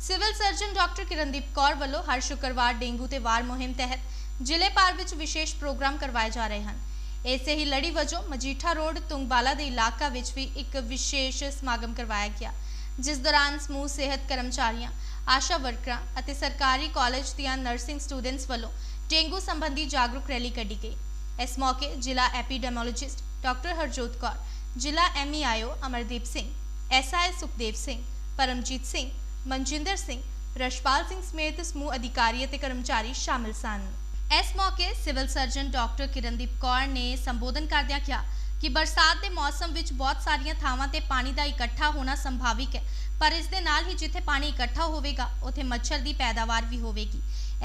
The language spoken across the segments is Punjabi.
Civil surgeon doctor Kirandeep Kaur ਵੱਲੋਂ ਹਰ ਸ਼ੁੱਕਰਵਾਰ ਡੇਂਗੂ ਤੇ ਵਾਰ ਮੁਹਿੰਮ ਤਹਿਤ ਜ਼ਿਲ੍ਹੇ ਭਰ ਵਿੱਚ ਵਿਸ਼ੇਸ਼ ਪ੍ਰੋਗਰਾਮ ਕਰਵਾਏ ਜਾ ਰਹੇ ਹਨ। ਇਸੇ ਹੀ ਲੜੀ ਵਜੋਂ ਮਜੀਠਾ ਰੋਡ, ਤੁੰਗਬਾਲਾ ਦੇ ਇਲਾਕਾ ਵਿੱਚ ਵੀ ਇੱਕ ਵਿਸ਼ੇਸ਼ ਸਮਾਗਮ ਕਰਵਾਇਆ ਗਿਆ, ਜਿਸ ਦੌਰਾਨ ਸਮੂਹ ਸਿਹਤ ਕਰਮਚਾਰੀਆਂ, ਆਸ਼ਾ ਵਰਕਰਾਂ ਅਤੇ ਸਰਕਾਰੀ ਕਾਲਜ ਦੀਆਂ ਨਰਸਿੰਗ ਸਟੂਡੈਂਟਸ ਵੱਲੋਂ ਡੇਂਗੂ ਸੰਬੰਧੀ ਜਾਗਰੂਕ ਰੈਲੀ ਕੱਢੀ ਗਈ। ਇਸ ਮੌਕੇ ਜ਼ਿਲ੍ਹਾ ਐਪੀਡੈਮੋਲੋਜਿਸਟ ਡਾਕਟਰ ਹਰਜੋਤ ਕੌਰ, ਜ਼ਿਲ੍ਹਾ ਐਮਈਆਈਓ ਅਮਰਦੀਪ ਸਿੰਘ, ਐਸਆਈ ਸੁਖਦੇਵ ਸਿੰਘ, ਪਰਮਜੀਤ ਸਿੰਘ ਮਨਜਿੰਦਰ ਸਿੰਘ, ਰਸ਼ਪਾਲ ਸਿੰਘ ਸਮੇਤ ਸਮੂਹ ਅਧਿਕਾਰੀ ਅਤੇ ਕਰਮਚਾਰੀ ਸ਼ਾਮਿਲ ਸਨ। ਇਸ ਮੌਕੇ civil surgeon doctor Kirandeep Kaur ਨੇ ਸੰਬੋਧਨ ਕਰਦਿਆਂ ਕਿਹਾ ਕਿ ਬਰਸਾਤ ਦੇ ਮੌਸਮ ਵਿੱਚ ਬਹੁਤ ਸਾਰੀਆਂ ਥਾਵਾਂ ਤੇ ਪਾਣੀ ਦਾ ਇਕੱਠਾ ਹੋਣਾ ਸੰਭਾਵਿਕ ਹੈ, ਪਰ ਇਸ ਦੇ ਨਾਲ ਹੀ ਜਿੱਥੇ ਪਾਣੀ ਇਕੱਠਾ ਹੋਵੇਗਾ, ਉੱਥੇ ਮੱਛਰ ਦੀ ਪੈਦਾਵਾਰ ਵੀ ਹੋਵੇਗੀ।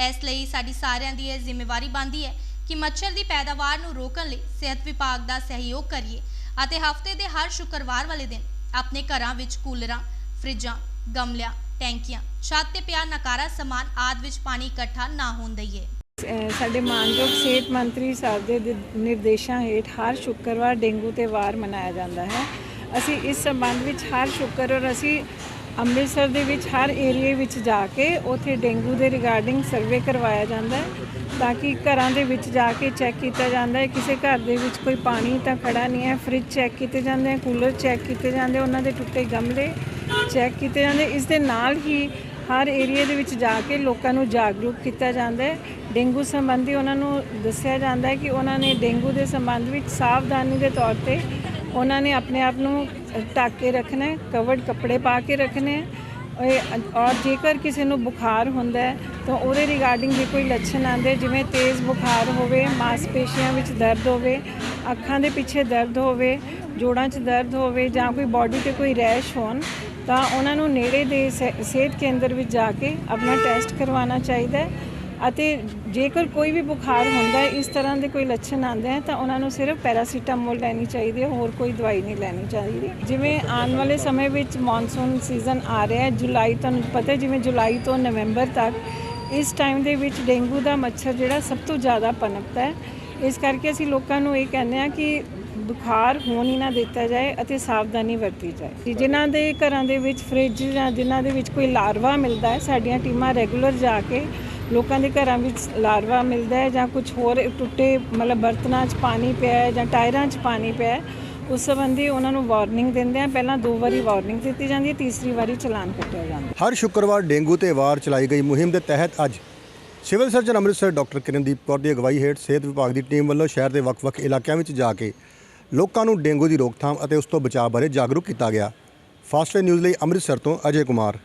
ਇਸ ਲਈ ਸਾਡੀ ਸਾਰਿਆਂ ਦੀ ਇਹ ਜ਼ਿੰਮੇਵਾਰੀ ਬਣਦੀ ਹੈ ਕਿ ਮੱਛਰ ਦੀ ਪੈਦਾਵਾਰ ਨੂੰ ਰੋਕਣ ਲਈ ਸਿਹਤ ਵਿਭਾਗ ਦਾ ਸਹਿਯੋਗ ਕਰੀਏ ਅਤੇ ਹਫ਼ਤੇ ਦੇ ਹਰ ਸ਼ੁੱਕਰਵਾਰ ਵਾਲੇ ਦਿਨ ਆਪਣੇ ਘਰਾਂ ਵਿੱਚ ਕੂਲਰਾਂ ਫਰਿੱਜਾਂ, ਗਮਲਿਆਂ, ਟੈਂਕੀਆਂ, ਛੱਤ ਤੇ ਪਿਆ ਨਕਾਰਾ ਸਮਾਨ ਆਦਿ ਵਿੱਚ ਪਾਣੀ ਇਕੱਠਾ ਨਾ ਹੋਣ ਦਈਏ। ਸਾਡੇ ਮਾਨਯੋਗ ਸਿਹਤ ਮੰਤਰੀ ਸਾਹਿਬ ਦੇ ਦਿ- ਨਿਰਦੇਸ਼ਾਂ ਹੇਠ ਹਰ ਸ਼ੁੱਕਰਵਾਰ ਡੇਂਗੂ ਤੇ ਵਾਰ ਮਨਾਇਆ ਜਾਂਦਾ ਹੈ। ਅਸੀਂ ਇਸ ਸੰਬੰਧ ਵਿੱਚ ਹਰ ਸ਼ੁੱਕਰਵਾਰ ਅਸੀਂ ਅੰਮ੍ਰਿਤਸਰ ਦੇ ਵਿੱਚ ਹਰ ਏਰੀਏ ਵਿੱਚ ਜਾ ਕੇ ਉੱਥੇ ਡੇਂਗੂ ਦੇ ਰਿਗਾਰਡਿੰਗ ਸਰਵੇ ਕਰਵਾਇਆ ਜਾਂਦਾ ਹੈ ਤਾਂ ਕਿ ਘਰਾਂ ਦੇ ਵਿੱਚ ਜਾ ਕੇ ਚੈੱਕ ਕੀਤਾ ਜਾਂਦਾ ਹੈ। ਕਿਸੇ ਘਰ ਦੇ ਵਿੱਚ ਕੋਈ ਪਾਣੀ ਤਾਂ ਖੜਾ ਨਹੀਂ ਹੈ, ਫ੍ਰਿਜ ਚੈੱਕ ਕੀਤੇ ਜਾਂਦੇ ਹੈ, ਕੂਲਰ ਚੈੱਕ ਕੀਤੇ ਜਾਂਦੇ ਉਹਨਾਂ ਦੇ ਟੁੱਟੇ ਗਮਲੇ ਚੈੱਕ ਕੀਤੇ ਜਾਂਦੇ। ਇਸ ਦੇ ਨਾਲ ਹੀ ਹਰ ਏਰੀਆ ਦੇ ਵਿੱਚ ਜਾ ਕੇ ਲੋਕਾਂ ਨੂੰ ਜਾਗਰੂਕ ਕੀਤਾ ਜਾਂਦਾ ਹੈ। ਡੇਂਗੂ ਸੰਬੰਧੀ ਉਹਨਾਂ ਨੂੰ ਦੱਸਿਆ ਜਾਂਦਾ ਹੈ ਕਿ ਉਹਨਾਂ ਨੇ ਡੇਂਗੂ ਦੇ ਸੰਬੰਧ ਵਿੱਚ ਸਾਵਧਾਨੀ ਦੇ ਤੌਰ ਤੇ ਉਹਨਾਂ ਨੇ ਆਪਣੇ ਆਪ ਨੂੰ ਢੱਕ ਕੇ ਰੱਖਣਾ ਹੈ, ਕਵਰਡ ਕੱਪੜੇ ਪਾ ਕੇ ਰੱਖਣੇ ਹੈ। ਔਰ- ਜੇਕਰ ਕਿਸੇ ਨੂੰ ਬੁਖਾਰ ਹੁੰਦਾ ਹੈ, ਤਾਂ ਉਹਦੇ ਰਿਗਾਰਡਿੰਗ ਜੇ ਕੋਈ ਲੱਛਣ ਆਉਂਦੇ ਜਿਵੇਂ ਤੇਜ਼ ਬੁਖਾਰ ਹੋਵੇ, ਮਾਸਪੇਸ਼ੀਆਂ ਵਿੱਚ ਦਰਦ ਹੋਵੇ, ਅੱਖਾਂ ਦੇ ਪਿੱਛੇ ਦਰਦ ਹੋਵੇ, ਜੋੜਾਂ 'ਚ ਦਰਦ ਹੋਵੇ ਜਾਂ ਕੋਈ ਬਾਡੀ ਤੇ ਕੋਈ ਰੈਸ਼ ਹੋਣ ਤਾਂ ਉਹਨਾਂ ਨੂੰ ਨੇੜੇ ਦੇ ਸਿ- ਸਿਹਤ ਕੇਂਦਰ ਵਿੱਚ ਜਾ ਕੇ ਆਪਣਾ ਟੈਸਟ ਕਰਵਾਉਣਾ ਚਾਹੀਦਾ ਹੈ ਅਤੇ ਜੇਕਰ ਕੋਈ ਵੀ ਬੁਖਾਰ ਹੁੰਦਾ ਹੈ, ਇਸ ਤਰ੍ਹਾਂ ਦੇ ਕੋਈ ਲੱਛਣ ਆਉਂਦੇ ਹੈ, ਤਾਂ ਉਹਨਾਂ ਨੂੰ ਸਿਰਫ ਪੈਰਾਸੀਟਾਮੋਲ ਲੈਣੀ ਚਾਹੀਦੀ ਹੈ, ਹੋਰ ਕੋਈ ਦਵਾਈ ਨਹੀਂ ਲੈਣੀ ਚਾਹੀਦੀ। ਜਿਵੇਂ ਆਉਣ ਵਾਲੇ ਸਮੇਂ ਵਿੱਚ ਮੌਨਸੂਨ ਸੀਜ਼ਨ ਆ ਰਿਹਾ ਹੈ, ਜੁਲਾਈ ਤੁਹਾਨੂੰ ਪਤਾ ਜਿਵੇਂ ਜੁਲਾਈ ਤੋਂ ਨਵੰਬਰ ਤੱਕ, ਇਸ ਟਾਈਮ ਦੇ ਵਿੱਚ ਡੇਂਗੂ ਦਾ ਮੱਛਰ ਜਿਹੜਾ ਸਭ ਤੋਂ ਜ਼ਿਆਦਾ ਪਨਪਦਾ ਹੈ। ਇਸ ਕਰਕੇ ਅਸੀਂ ਲੋਕਾਂ ਨੂੰ ਇਹ ਕਹਿੰਦੇ ਆ ਕਿ ਬੁਖਾਰ ਹੋਣ ਹੀ ਨਾ ਦਿੱਤਾ ਜਾਏ ਅਤੇ ਸਾਵਧਾਨੀ ਵਰਤੀ ਜਾਏ। ਜਿਨ੍ਹਾਂ ਦੇ ਘਰਾਂ ਦੇ ਵਿੱਚ ਫ੍ਰਿਜ ਜਾਂ ਜਿਨ੍ਹਾਂ ਦੇ ਵਿੱਚ ਕੋਈ ਲਾਰਵਾ ਮਿਲਦਾ ਹੈ, ਸਾਡੀਆਂ ਟੀਮਾਂ ਰੈਗੂਲਰ ਜਾ ਕੇ ਲੋਕਾਂ ਦੇ ਘਰਾਂ ਵਿੱਚ ਲਾਰਵਾ ਮਿਲਦਾ ਹੈ ਜਾਂ ਕੁਝ ਹੋਰ ਟੁੱਟੇ ਮਤਲਬ ਬਰਤਨਾਂ 'ਚ ਪਾਣੀ ਪਿਆ ਹੈ ਜਾਂ ਟਾਇਰਾਂ 'ਚ ਪਾਣੀ ਪਿਆ ਹੈ, ਉਸ ਸੰਬੰਧੀ ਉਹਨਾਂ ਨੂੰ ਵਾਰਨਿੰਗ ਦਿੰਦੇ ਆ ਪਹਿਲਾਂ ਦੋ ਵਾਰੀ ਵਾਰਨਿੰਗ ਦਿੱਤੀ ਜਾਂਦੀ ਹੈ, ਤੀਸਰੀ ਵਾਰੀ ਚਲਾਨ ਕੱਟਿਆ ਜਾਂਦਾ ਹਰ ਸ਼ੁੱਕਰਵਾਰ ਡੇਂਗੂ ਤੇ ਵਾਰ ਚਲਾਈ ਗਈ ਮੁਹਿੰਮ ਦੇ ਤਹਿਤ ਅੱਜ civil surgeon Amritsar doctor Kirandeep Kaur ਦੀ ਅਗਵਾਈ ਹੇਠ ਸਿਹਤ ਵਿਭਾਗ ਦੀ ਟੀਮ ਵੱਲੋਂ ਸ਼ਹਿਰ ਦੇ ਵੱਖ-ਵੱਖ ਇਲਾਕਿਆਂ ਵਿੱਚ ਜਾ ਕੇ ਲੋਕਾਂ ਨੂੰ ਡੇਂਗੂ ਦੀ ਰੋਕਥਾਮ ਅਤੇ ਉਸ ਤੋਂ ਬਚਾਅ ਬਾਰੇ ਜਾਗਰੂਕ ਕੀਤਾ ਗਿਆ। ਫਾਸਟਵੇ ਨਿਊਜ਼ ਲਈ ਅੰਮ੍ਰਿਤਸਰ ਤੋਂ ਅਜੇ ਕੁਮਾਰ।